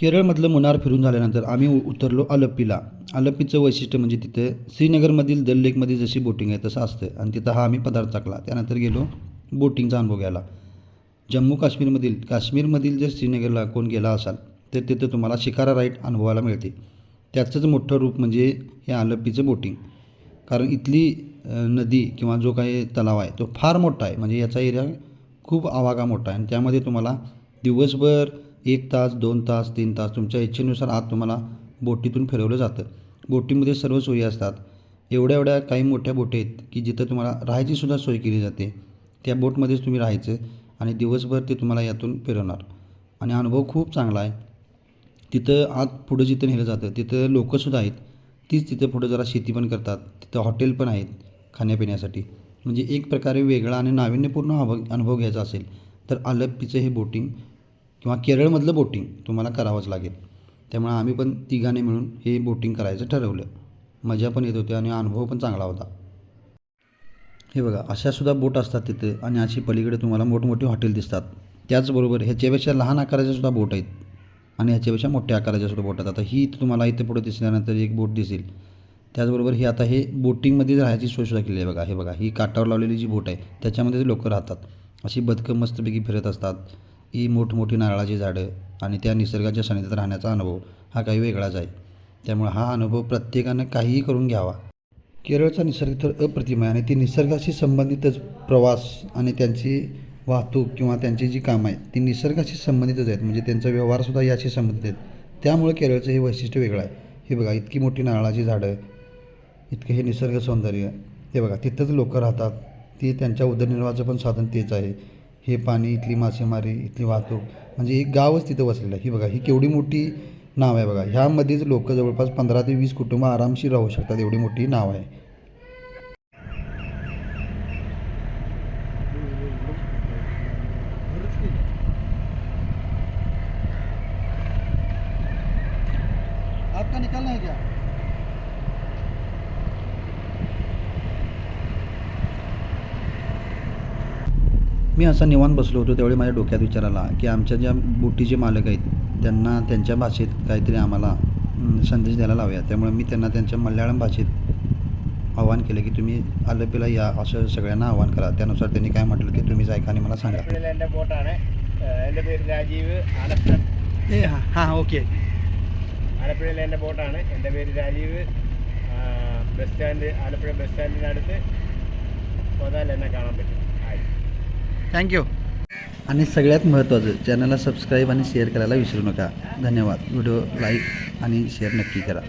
केरळमधलं मुनार फिरून झाल्यानंतर आम्ही उ- उतरलो अलप्पीला. अलप्पीचं वैशिष्ट्य म्हणजे तिथं श्रीनगरमधील दल लेकमध्ये जशी बोटिंग आहे तसं असतं आणि तिथं हा आम्ही पदार्थ टाकला. त्यानंतर गेलो बोटिंगचा अनुभव घ्यायला. जम्मू काश्मीरमधील काश्मीरमधील जर श्रीनगरला कोण गेला असाल तर तिथं तुम्हाला शिकारा राईट अनुभवायला मिळते. त्याचंच मोठं रूप म्हणजे हे आलप्पीचं बोटिंग. कारण इथली नदी किंवा जो काही तलाव आहे तो फार मोठा आहे. म्हणजे याचा एरिया खूप आवागा मोठा आहे. आणि त्यामध्ये तुम्हाला दिवसभर एक तास दोन तास तीन तास तुमच्या इच्छेनुसार आत तुम्हाला बोटीतून फिरवलं जातं. बोटीमध्ये सर्व सोयी असतात. एवढ्या एवढ्या काही मोठ्या बोटी आहेत की जिथं तुम्हाला राहायचीसुद्धा सोय केली जाते. त्या बोटमध्येच तुम्ही राहायचं आणि दिवसभर ते तुम्हाला यातून फिरवणार. आणि अनुभव खूप चांगला आहे. तिथं आत पुढं जिथं नेलं जातं तिथं लोकंसुद्धा आहेत. तीच तिथं पुढं जरा शेती पण करतात. तिथं हॉटेल पण आहेत खाण्यापिण्यासाठी. म्हणजे एक प्रकारे वेगळा आणि नाविन्यपूर्ण अनुभव अनुभव घ्यायचा असेल तर आलप्पीचं हे बोटिंग किंवा केरळमधलं बोटिंग तुम्हाला करावंच लागेल. त्यामुळे आम्ही पण तिघाने मिळून हे बोटिंग करायचं ठरवलं. मजा पण येत होती आणि अनुभव पण चांगला होता. हे बघा अशासुद्धा बोट असतात तिथे आणि अशी पलीकडे तुम्हाला मोठमोठी हॉटेल दिसतात. त्याचबरोबर ह्याच्यापेक्षा लहान आकाराच्या सुद्धा बोट आहेत आणि ह्याच्यापेक्षा मोठ्या आकाराच्या सुद्धा बोट आहेत. आता ही इथं तुम्हाला इथे पुढे दिसल्यानंतर एक बोट दिसेल. त्याचबरोबर ही आता हे बोटिंगमध्ये राहायची सोयसुद्धा केली आहे बघा. हे बघा ही काठावर लावलेली जी बोट आहे त्याच्यामध्ये लोक राहतात. अशी बदकं मस्तपैकी फिरत असतात. ही मोठमोठी नारळाची झाडं आणि त्या निसर्गाच्या सानिध्यात राहण्याचा अनुभव हा काही वेगळाच आहे. त्यामुळे हा अनुभव प्रत्येकानं काहीही करून घ्यावा. केरळचा निसर्ग तर अप्रतिम आहे आणि ती निसर्गाशी संबंधितच प्रवास आणि त्यांची वाहतूक किंवा त्यांची जी कामं आहेत ती निसर्गाशी संबंधितच आहेत. म्हणजे त्यांचा व्यवहारसुद्धा याशी संबंधित आहेत. त्यामुळे केरळचं हे वैशिष्ट्य वेगळं आहे. हे बघा इतकी मोठी नारळाची झाडं इतकं हे निसर्ग सौंदर्य. हे बघा तिथंच लोक राहतात. ती त्यांच्या उदरनिर्वाहाचं पण साधन तेच आहे. हे पाणी इथली मासेमारी इथली वाहतूक म्हणजे एक गावच तिथं वसलेलं आहे. ही बघा ही केवढी मोठी नाव आहे बघा. ह्यामध्येच लोक जवळपास पंधरा ते वीस कुटुंब आरामशीर राहू शकतात. एवढी मोठी नाव आहे. आपका निकलना है क्या मी असा निवांत बसलो होतो त्यावेळी माझ्या डोक्यात विचार आला की आमच्या ज्या बोटीचे मालक आहेत त्यांना त्यांच्या भाषेत काहीतरी आम्हाला हं, संदेश द्यायला लावूया त्यामुळे मी त्यांना त्यांच्या मल्याळम भाषेत आव्हान केलं की तुम्ही आलपेला या असं सगळ्यांना आव्हान करा त्यानुसार त्यांनी काय म्हटलं की तुम्ही ऐका आणि मला सांगा ആലപ്പുഴയിൽ എൻ്റെ ബോട്ടാണ് ഏഹ് എൻ്റെ പേര് രാജീവ് ആലപ്പുഴ हां ओके ആലപ്പുഴയിലെ എൻ്റെ ബോട്ടാണ് എൻ്റെ പേര് രാജീവ് ആഹ് ബസ് സ്റ്റാൻഡ് ആലപ്പുഴ ബസ് സ്റ്റാൻഡിൻ്റെ അടുത്ത് പോതാൽ എന്നെ കാണാൻ പറ്റും ഹായ് थँक्यू आणि सगळ्यात महत्त्वाचं चॅनलला सबस्क्राईब आणि शेअर करायला विसरू नका. धन्यवाद. व्हिडिओ लाईक आणि शेअर नक्की करा.